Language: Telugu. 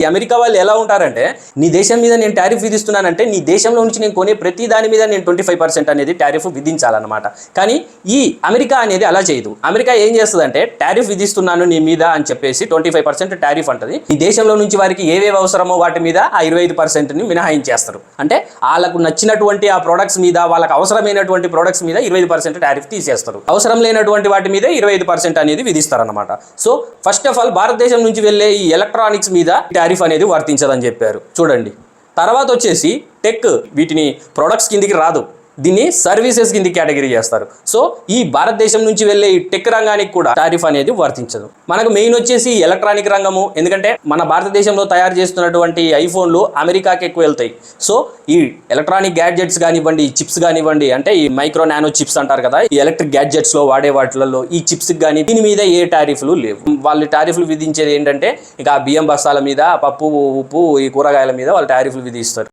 ఈ అమెరికా వాళ్ళు ఎలా ఉంటారంటే నీ దేశం మీద నేను టారిఫ్ విధిస్తున్నానంటే నీ దేశంలో నుంచి నేను కొనే ప్రతి దాని మీద నేను ట్వంటీ ఫైవ్ పర్సెంట్ అనేది టారిఫ్ విధించాలన్నమాట. కానీ ఈ అమెరికా అనేది అలా చేయదు. అమెరికా ఏం చేస్తుందంటే టారిఫ్ విధిస్తున్నాను నీ మీద అని చెప్పేసి ట్వంటీ ఫైవ్ పర్సెంట్ టారిఫ్ అంటది. ఈ దేశంలో నుంచి వారికి ఏవేవి అవసరమో వాటి మీద ఆ ఇరవై ఐదు పర్సెంట్ని మినహాయించేస్తారు. అంటే వాళ్ళకు నచ్చినటువంటి ఆ ప్రొడక్ట్స్ మీద వాళ్ళకి అవసరమైనటువంటి ప్రొడక్ట్స్ మీద ఇరవై ఐదు పర్సెంట్ టారిఫ్ తీసేస్తారు. అవసరం లేనటువంటి వాటి మీద ఇరవై ఐదు పర్సెంట్ అనేది విధిస్తారనమాట సో ఫస్ట్ ఆఫ్ ఆల్ భారతదేశం నుంచి వెళ్ళే ఈ ఎలక్ట్రానిక్స్ మీద టారిఫ్ అనేది వర్తించదని చెప్పారు. చూడండి. తర్వాత వచ్చేసి టెక్ వీటిని ప్రొడక్ట్స్ కిందికి రాదు. దీన్ని సర్వీసెస్ కింది కేటగిరీ చేస్తారు. సో ఈ భారతదేశం నుంచి వెళ్ళే ఈ టెక్ రంగానికి కూడా టారిఫ్ అనేది వర్తించదు. మనకు మెయిన్ వచ్చేసి ఎలక్ట్రానిక్ రంగము. ఎందుకంటే మన భారతదేశంలో తయారు చేస్తున్నటువంటి ఐఫోన్లు అమెరికాకి ఎక్కువ వెళ్తాయి. సో ఈ ఎలక్ట్రానిక్ గ్యాడ్జెట్స్ కానివ్వండి ఈ చిప్స్ కానివ్వండి అంటే ఈ మైక్రో నానో చిప్స్ అంటారు కదా ఈ ఎలక్ట్రిక్ గ్యాడ్జెట్స్లో వాడే వాటిలలో ఈ చిప్స్ కానీ దీని మీద ఏ టారిఫ్లు లేవు. వాళ్ళు టారిఫ్లు విధించేది ఏంటంటే ఇక బియ్యం బస్తాల మీద పప్పు ఉప్పు ఈ కూరగాయల మీద వాళ్ళు టారిఫ్లు విధిస్తారు.